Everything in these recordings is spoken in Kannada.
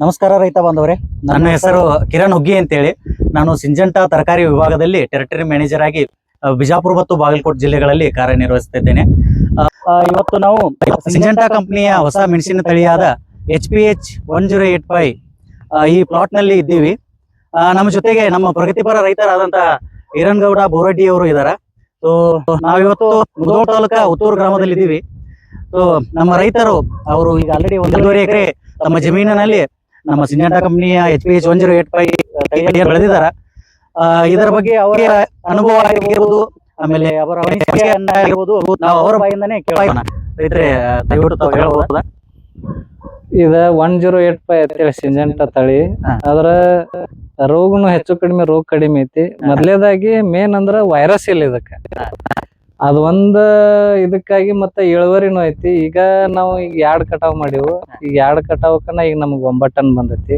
ನಮಸ್ಕಾರ ರೈತ ಬಾಂಧವರೇ. ನನ್ನ ಹೆಸರು ಕಿರಣ್ ಹುಗ್ಗಿ ಅಂತೇಳಿ. ನಾನು ಸಿಂಜಂಟ ತರಕಾರಿ ವಿಭಾಗದಲ್ಲಿ ಟೆರಿಟರಿ ಮ್ಯಾನೇಜರ್ ಆಗಿ ಬಿಜಾಪುರ ಮತ್ತು ಬಾಗಲಕೋಟೆ ಜಿಲ್ಲೆಗಳಲ್ಲಿ ಕಾರ್ಯನಿರ್ವಹಿಸುತ್ತಿದ್ದೇನೆ. ಇವತ್ತು ನಾವು ಸಿಂಜಂಟ ಕಂಪನಿಯ ಹೊಸ ಮೆಣಸಿನ ತಳಿಯಾದ H P H one zero eight five ಈ ಪ್ಲಾಟ್ನಲ್ಲಿ ಇದ್ದೀವಿ. ನಮ್ಮ ಜೊತೆಗೆ ನಮ್ಮ ಪ್ರಗತಿಪರ ರೈತರಾದಂತ ಈರನ್ಗೌಡ ಬೋರಡ್ಡಿ ಅವರು ಇದ್ದಾರೆ ಸೊ ನಾವಿವತ್ತು ಮುದೋ ತಾಲೂಕಾ ಉತ್ತೂರು ಗ್ರಾಮದಲ್ಲಿ ಇದ್ದೀವಿ ಸೊ ನಮ್ಮ ರೈತರು ಅವರು ಈಗ ಆಲ್ರೆಡಿ ಒಂದೂವರೆ ಎಕರೆ ತಮ್ಮ ಜಮೀನಿನಲ್ಲಿ ನಮ್ಮ ಸಿಂಜೆಂಟಾ ಕಂಪನಿಯ H P H one zero eight five ತಳಿಯನ್ನು ಬೆಳೆದಿದ್ದಾರ. ಇದರ ಬಗ್ಗೆ ಅವರ ಅನುಭವ ಆಗಿರ್ಬೋದು ಆಮೇಲೆ ಅವರ ಆಗಿರ್ಬೋದು ನಾವು ಅವರ ಬಾಯಿಂದಾನೇ ಕೇಳೋಣ ರೈತರೇ ದಯವಿಟ್ಟು ತಾವು ಹೇಳ್ಬೋದಾ ಇದ ಒನ್ ಜೀರೋ ಏಟ್ ಫೈವ್ ಅಂತೇಳಿ ಸಿಂಜೆಂಟ ತಳಿ. ಅದ್ರ ರೋಗನು ಹೆಚ್ಚು ಕಡಿಮೆ ರೋಗ ಕಡಿಮೆ ಐತಿ. ಮೊದ್ಲೇದಾಗಿ ಮೇನ್ ಅಂದ್ರ ವೈರಸ್ ಇಲ್ಲ ಇದಕ್ಕ. ಅದ್ ಒಂದ್ ಇದಕ್ಕಾಗಿ ಮತ್ತ ಇಳುವರಿನು ಐತಿ. ಈಗ ನಾವು ಈಗ ಎರಡ್ ಕಟಾವ್ ಮಾಡಿವು ಈಗ ಎರಡ್ ಕಟಾವ್ಕನ ಈಗ ನಮ್ಗ್ ಒಂಬತ್ ಟನ್ ಬಂದೈತಿ.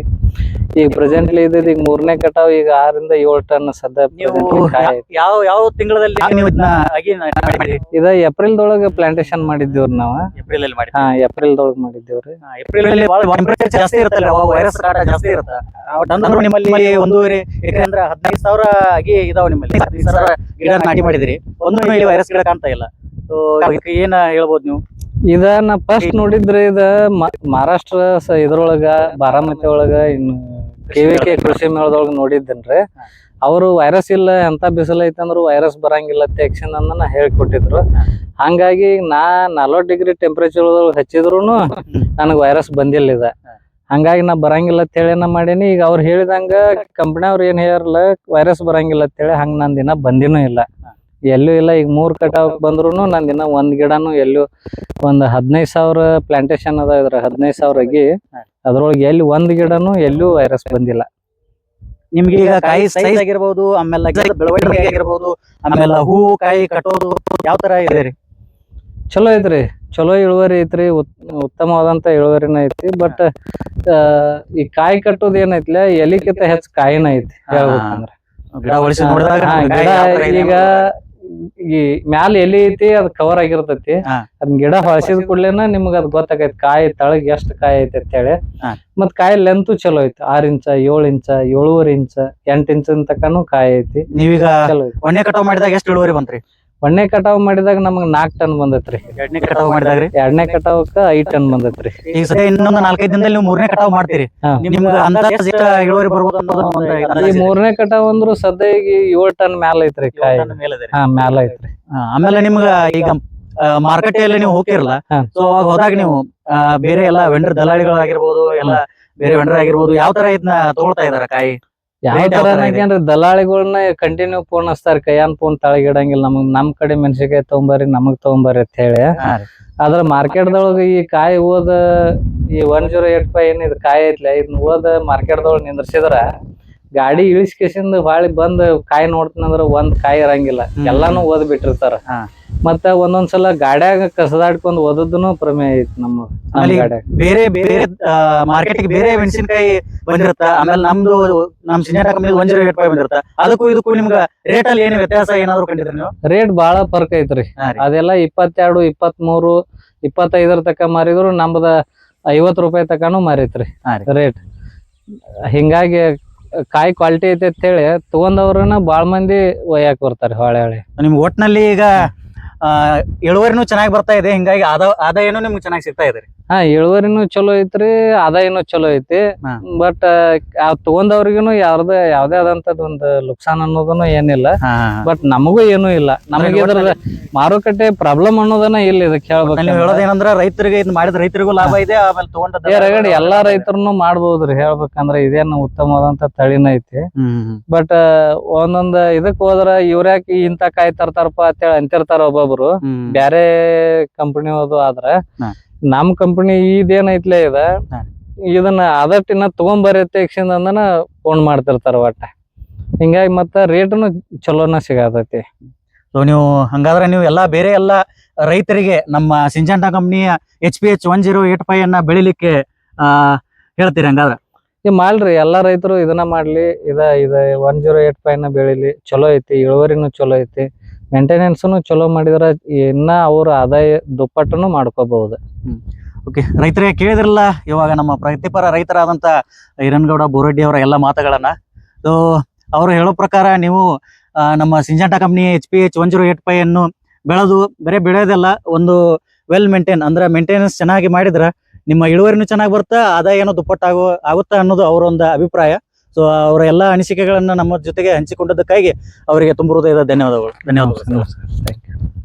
ಈಗ ಪ್ರೆಸೆಂಟ್ಲಿ ಇದ್ದಿದ್ ಈಗ ಮೂರನೇ ಕಟಾವ್ ಈಗ ಆರಿಂದ ಏಳ್ ಟನ್ ಸದ್ಯ presently ಕಾಯಿ ಐತಿ. ಯಾವ ಯಾವ ತಿಂಗಳಲ್ಲಿ ನೀವು ಇದನ್ನ ಆಗಿ ಮಾಡಿದ್ರಿ ಇದ ಏಪ್ರಿಲ್ ದೊಳಗ ಪ್ಲಾಂಟೇಶನ್ ಮಾಡಿದ್ದೇವ್ರಿ ನಾವ್. ಏಪ್ರಿಲ್ ಅಲ್ಲಿ ಮಾಡಿ ಹಾ ಏಪ್ರಿಲ್ ದೊಳಗ ಮಾಡಿದ್ದೇವ್ರಿ ಏಪ್ರಿಲ್ ಅಲ್ಲಿ ಟೆಂಪರೇಚರ್ ಜಾಸ್ತಿ ಇರುತ್ತಲ್ಲ ವೈರಸ್ ಕಾಟ ಜಾಸ್ತಿ ಇರುತ್ತೆ. ಅಂದ್ರೆ ನಿಮ್ಮಲ್ಲಿ ಒಂದೂವರೆ ಎಕರೆ ಅಂದ್ರೆ ಹದಿನೈದು ಸಾವಿರ ಆಗಿ ಇದಾವ ನಿಮ್ಮಲ್ಲಿ. ಹದಿನೈದು ಸಾವಿರ ಗಿಡ ನಾಟಿ ಮಾಡಿದಿರಿ. ಒಂದು ಇಲ್ಲಿ ವೈರಸ್ ಗಿಡ ಕಾಣ್ತಾ ಇಲ್ಲ. ಸೊ ಏನ ಹೇಳ್ಬೋದು ನೀವು? ಇದ ನಾ ಫಸ್ಟ್ ನೋಡಿದ್ರೆ ಇದ ಮ- ಮಹಾರಾಷ್ಟ್ರ ಸ- ಇದ್ರೊಳಗ ಬಾರಾಮತಿ ಒಳಗ ಇನ್ನು ಕೆ ಕೃಷಿ ಮೇಳದೊಳಗ ನೋಡಿದ್ದೇನ್ರಿ. ಅವರು ವೈರಸ್ ಇಲ್ಲ ಎಂತ ಬಿಸಿಲು ಐತಂದ್ರು ವೈರಸ್ ಬರಂಗಿಲ್ಲ ತೆಕ್ಷನ್ ಅಂದನ ಹೇಳ್ಕೊಟ್ಟಿದ್ರು. ಹಂಗಾಗಿ ನಾ ನಲ್ವತ್ ಡಿಗ್ರಿ ಟೆಂಪರೇಚರ್ ಒಳಗೆ ಹಚ್ಚಿದ್ರು ನನಗ್ ವೈರಸ್ ಬಂದಿಲ್ಲ ಇದ. ಹಂಗಾಗಿ ನಾ ಬರಂಗಿಲ್ಲ ಅಂತ ಹೇಳಿ ನಾ ಮಾಡೀನಿ. ಈಗ ಅವ್ರು ಹೇಳಿದಂಗ ಕಂಪನಿ ಅವ್ರು ಏನ್ ಹೇಳಲ್ಲ ವೈರಸ್ ಬರಂಗಿಲ್ಲ ಅಂತ ಹೇಳಿ ಹಂಗ ನಂದಿನ ದಿನ ಬಂದಿನೂ ಇಲ್ಲ. ಎಲ್ಲೂ ಇಲ್ಲ ಈಗ ಮೂರ್ ಕಟಾವ್ ಬಂದ್ರು ನಾನು ಇನ್ನ ಒಂದ್ ಗಿಡನು ಎಲ್ಲೂ ಒಂದ್ ಹದಿನೈದು ಸಾವಿರ ಪ್ಲಾಂಟೇಶನ್ ಅದ ಇದ್ರ ಹದಿನೈದು ಸಾವಿರ ಆಗಿ ಅದ್ರೊಳಗೆ ಎಲ್ಲಿ ಒಂದ್ ಗಿಡನು ಎಲ್ಲೂ ವೈರಸ್ ಬಂದಿಲ್ಲ. ನಿಮ್ಗೆ ಈಗ ಕಾಯಿ ಸೈಜ್ ಆಗಿರ್ಬೋದು ಆಮೇಲೆ ಬೆಳವಣಿಗೆ ಆಗಿರ್ಬೋದು ಆಮೇಲೆ ಹೂ ಕಾಯಿ ಕಟ್ಟೋದು ಯಾವ ತರ ಇದೆ? ರೀ ಚಲೋ ಐತ್ರಿ ಚಲೋ ಇಳುವರಿ ಐತ್ರಿ ಉತ್ತಮವಾದಂತ ಇಳುವರಿನ ಐತಿ ಬಟ್ ಈ ಕಾಯಿ ಕಟ್ಟೋದ್ ಏನೈತ್ಲೆ ಎಲಿಕಿಂತ ಹೆಚ್ಚು ಕಾಯಿನ ಐತಿ ಹೇಳ್ಬೇಕಂದ್ರ. ಗಿಡ ಈಗ ಈ ಮ್ಯಾಲ ಎಲಿ ಐತಿ ಅದ್ ಕವರ್ ಆಗಿರ್ತೈತಿ. ಅದ್ ಗಿಡ ಹೊಳಸಿದ ಕೂಡ್ಲೇನ ನಿಮ್ಗ ಅದ್ ಗೊತ್ತಾಗೈತಿ ಕಾಯಿ ತಳಗ್ ಎಷ್ಟ್ ಕಾಯಿ ಐತಿ ಅಂತ ಹೇಳಿ. ಮತ್ ಕಾಯಿ ಲೆಂತ್ ಚಲೋ ಐತಿ ಆರ್ ಇಂಚ ಏಳ್ ಇಂಚ ಏಳುವರೆ ಇಂಚ ಎಂಟ್ ಇಂಚ್ ತಕನು ಕಾಯಿ ಐತಿ. ನೀವೀಗ ಚಲೋ ಐತಿ. ಒಂದೇ ಕಟಾವ್ ಮಾಡಿದಾಗ ಎಷ್ಟ್ ಇಳುವರಿ ಬಂತ್ರಿ? ಒಂದನೇ ಕಟಾವ್ ಮಾಡಿದಾಗ ನಮಗ್ ನಾಲ್ಕ್ ಟನ್ ಬಂದೈತ್ರಿ ಎರಡನೇ ಕಟಾವ್ ಮಾಡಿದಾಗ ರೀ ಎರಡನೇ ಕಟಾವಕ್ಕ ಐದ್ ಟನ್ ಬಂದೈತ್ರಿ ಈಗ ಸದ್ಯ ಇನ್ನೊಂದು ನಾಲ್ಕೈದು ದಿನದಲ್ಲಿ ನೀವು ಮೂರನೇ ಕಟಾವ್ ಮಾಡ್ತೀರಿ ಹಾ. ನಿಮ್ಗೆ ಅಂದಾಜ್ ಎಷ್ಟು ಇಳುವರಿ ಬರ್ಬೋದು ಅನ್ನೋದು ಒಂದು ಈ ಅಂದಾಜ್ ಇದೆ. ಮೂರನೇ ಕಟಾವ್ ಅಂದ್ರು ಸದ್ಯ ಈಗ ಏಳ್ ಟನ್ ಮ್ಯಾಲ ಐತ್ರಿ ಕಾಯಿ. ಹಾ ಮ್ಯಾಲ ಐತ್ರಿ ಹಾ, ಆಮೇಲೆ ನಿಮ್ಗ ಈಗ ಮಾರುಕಟ್ಟೆಯಲ್ಲಿ ನೀವು ಹೋಗಿರಲ್ಲ ಹಾ. ಸೊ ಅವಾಗ ಹೋದಾಗ ನೀವು ಆ, ಬೇರೆ ಎಲ್ಲ ವೆಂಡರ್ ದಲಾಳಿಗಳಾಗಿರ್ಬೋದು ಎಲ್ಲ ಬೇರೆ ವೆಂಡರ್ ಆಗಿರ್ಬೋದು ಯಾವ ತರ ಇದನ್ನ ತಗೊಳ್ತಾ ಇದಾರೆ ಕಾಯಿ ಯಾವ ತರ ದಲಾಳಿಗಳನ್ನ ಕಂಟಿನ್ಯೂ ಫೋನ್ ಹಚ್ತಾರ ಕೈಯಾನ್ ಫೋನ್ ತಳಗಿಡಂಗಿಲ್ಲ. ನಮಗ್ ನಮ್ ಕಡೆ ಮೆಣಸಿನ್ಕಾಯಿ ತಗೊಂಬರ್ರಿ ನಮಗ್ ತಗೊಂಬರ್ರಿ ಅಂತ ಹೇಳಿ. ಆದ್ರ ಮಾರ್ಕೆಟ್ ದೊಳಗ ಮಾರ್ಕೆಟ್ದೊಳಗ ಈ ಕಾಯಿ ಹೋದ ಈ ಒನ್ ಜೀರೋ ಏಟ್ ಫೈವ್ ಏನ್ ಇದ್ ಕಾಯಿ ಐತ್ಲೆ ಇದನ್ನ ಹೋದ ಮಾರ್ಕೆಟ್ದೊಳಗ ನಿಂದ್ರಸಿದ್ರ ಗಾಡಿ ಇಳಿಸ್ಕೇಸಿಂದ ಬಾಳಿ ಬಂದ್ ಕಾಯಿ ನೋಡ್ತೀನಂದ್ರ ಒಂದ್ ಕಾಯಿ ಇರಂಗಿಲ್ಲ. ಎಲ್ಲಾನು ಓದ್ ಬಿಟ್ಟಿರ್ತಾರ. ಮತ್ತ ಒಂದೊಂದ್ಸಲ ಗಾಡ್ಯಾಗ ಕಸದಾಡ್ಕೊಂಡ್ ಓದದ್ನು ಪ್ರಮೇಯ ಐತಿ ನಮ್ಮ ನಮ್ಮ ಆಮೇಲೆ ಈಗ ಗಾಡ್ಯಾಗ. ಬೇರೆ ಬೇರೆ ಮಾರ್ಕೆಟ್ ಬೇರೆ ಮೆಣಸಿನಕಾಯಿ ಬಂದಿರುತ್ತ ಆಮೇಲೆ ನಮ್ದು ನಮ್ ಸಿನಿಮಾ ಕಂಪನಿ ಒಂದ್ ಜೀರೋ ಏಟ್ ಫೈವ್ ಬಂದಿರುತ್ತ ಅದಕ್ಕೂ ಇದಕ್ಕೂ ನಿಮ್ಗೆ ರೇಟ್ ಅಲ್ಲಿ ಏನು ವ್ಯತ್ಯಾಸ ಏನಾದ್ರು ಕಂಡಿದ್ರಿ ನೀವು? ರೇಟ್ ಬಾಳ ಫರ್ಕ್ ಐತ್ರಿ. ಹಾ ರೀ. ಅದೆಲ್ಲ ಇಪ್ಪತ್ತೆರಡು ಇಪ್ಪತ್ಮೂರು ಇಪ್ಪತ್ತೈದರ ತಕ ಮಾರಿದ್ರು ನಮ್ದ ಐವತ್ ರೂಪಾಯಿ ತಕನು ಮಾರೈತ್ರಿ ಹಾ ರೀ. ರೇಟ್ ಹಿಂಗಾಗಿ ಕಾಯಿ ಕ್ವಾಲಿಟಿ ಐತಿ ಅಂತ ಹೇಳಿ ತಗೊಂಡವ್ರನ್ನ ಬಾಳ ಮಂದಿ ಒಯ್ಯಾಕ್ ಬರ್ತಾರೆ ಹೊಳೆ ಹೊಳೆ. ನಿಮ್ಗೆ ಒಟ್ನಲ್ಲಿ ಈಗ ಇಳುವರಿನೂ ಚೆನ್ನಾಗಿ ಬರ್ತಾ ಇದೆ. ಹಿಂಗಾಗಿ ಆದ ಆದಾಯನೂ ನಿಮ್ಗೆ ಚೆನ್ನಾಗಿ ಸಿಗ್ತಾ ಇದೆ ರೀ. ಹಾ ಇಳುವರಿನು ಚಲೋ ಐತ್ರಿ ಆದಾಯನು ಚಲೋ ಐತಿ. ಬಟ್ ಬಟ್ ತಗೊಂಡವ್ರಿಗೂನು ಯಾವ್ದ ಯಾವ್ದೇ ಆದಂತದ್ ಒಂದು ನುಕ್ಸಾನ್ ಅನ್ನೋದನ್ನು ಏನಿಲ್ಲ. ಬಟ್ ನಮಗೂ ಏನೂ ಇಲ್ಲ. ನಮಗೆ ಇದ್ರ ಮಾರುಕಟ್ಟೆ ಪ್ರಾಬ್ಲಮ್ ಅನ್ನೋದನ್ನ ಇಲ್ಲ ಇದಕ್ಕೆ ನೀವು ಹೇಳ್ಬೇಕು ಹೇಳೋದೇನಂದ್ರ ರೈತರಿಗೆ ಇದ್ ಮಾಡಿದ ರೈತರಿಗೂ ಲಾಭ ಇದೆ ಆಮೇಲೆ ತಗೊಂಡ ಏ ರಗಡ್ ಎಲ್ಲಾ ರೈತರನ್ನು ಮಾಡ್ಬೋದ್ರಿ. ಹೇಳ್ಬೇಕಂದ್ರೆ ಇದೇನು ಉತ್ತಮವಾದಂತ ತಳಿನ ಐತಿ. ಬಟ್ ಒಂದೊಂದ್ ಇದಕ್ ಹೋದ್ರ ಇವ್ರ್ಯಾಕ ಇಂತ ಕಾಯಿ ತರ್ತಾರಪ್ಪ ಅಂತೇಳಿ ಅಂತಿರ್ತಾರ ಒಬ್ಬೊಬ್ರು. ಬ್ಯಾರೆ ಕಂಪನಿ ಅದು ಆದ್ರ ಹಾ. ನಮ್ ಕಂಪನಿ ಇದೇನೈತ್ಲೆ ಇದ ಇದನ್ನ ಅದಟ್ಟಿನ ತಗೊಂಬರತ್ತೆ ಅಂದನ ಫೋನ್ ಮಾಡ್ತಿರ್ತಾರ ಒಟ್ಟ. ಹಿಂಗಾಗಿ ಮತ್ತ ರೇಟ್ನು ಚಲೋನ ಸಿಗತೈತಿ. ಸೊ ನೀವು ಹಂಗಾದ್ರೆ ನೀವು ಎಲ್ಲಾ ಬೇರೆ ಎಲ್ಲಾ ರೈತರಿಗೆ ನಮ್ಮ Syngenta ಕಂಪ್ನಿಯ H P H one zero eight five ಅನ್ನ ಬೆಳಿಲಿಕ್ಕೆ ಆ ಹೇಳ್ತೀರಿ ಹಂಗಾದ್ರೆ? ಈ ಮಾಡ್ರಿ ಎಲ್ಲಾ ರೈತರು ಇದನ್ನ ಮಾಡ್ಲಿ ಇದ ಇದ ಒನ್ ಜೀರೋ ಏಟ್ ಫೈವ್ನ ಬೆಳಿಲಿ ಚಲೋ ಐತಿ ಇಳುವರಿನು ಚಲೋ ಐತಿ. ಮೇಂಟೆನೆನ್ಸ್ನು ಚಲೋ ಮಾಡಿದ್ರ, ಇನ್ನ ಅವ್ರ ಆದಾಯ ದುಪ್ಪಟ್ಟನು ಮಾಡ್ಕೋಬಹುದು. ಓಕೆ ರೈತರೇ ಕೇಳಿದ್ರಲ್ಲ, ಇವಾಗ ನಮ್ಮ ಪ್ರಗತಿಪರ ರೈತರಾದಂಥ ಹಿರನ್ಗೌಡ ಬೋರೆಡ್ಡಿ ಅವರ ಎಲ್ಲ ಮಾತುಗಳನ್ನ. ಸೊ ಅವರು ಹೇಳೋ ಪ್ರಕಾರ ನೀವು ನಮ್ಮ Syngenta company H P H one zero eight ಅನ್ನು ಬೆಳೆದು, ಬರೀ ಬೆಳೆಯೋದಲ್ಲ, ಒಂದು ವೆಲ್ ಮೇಂಟೈನ್ ಅಂದ್ರೆ ಮೇಂಟೆನೆನ್ಸ್ ಚೆನ್ನಾಗಿ ಮಾಡಿದ್ರೆ, ನಿಮ್ಮ ಇಳುವರಿನೂ ಚೆನ್ನಾಗಿ ಬರ್ತಾ, ಆದಾಯ ಏನೋ ದುಪ್ಪಟ್ಟಾಗೋ, ಆಗುತ್ತಾ ಅನ್ನೋದು ಅವರ ಒಂದು ಅಭಿಪ್ರಾಯ. ಸೊ ಅವರ ಎಲ್ಲ ಅನಿಸಿಕೆಗಳನ್ನ ನಮ್ಮ ಜೊತೆಗೆ ಹಂಚಿಕೊಂಡದಕ್ಕಾಗಿ ಅವರಿಗೆ ತುಂಬ ಹೃದಯದ ಧನ್ಯವಾದಗಳು. ಧನ್ಯವಾದಗಳು.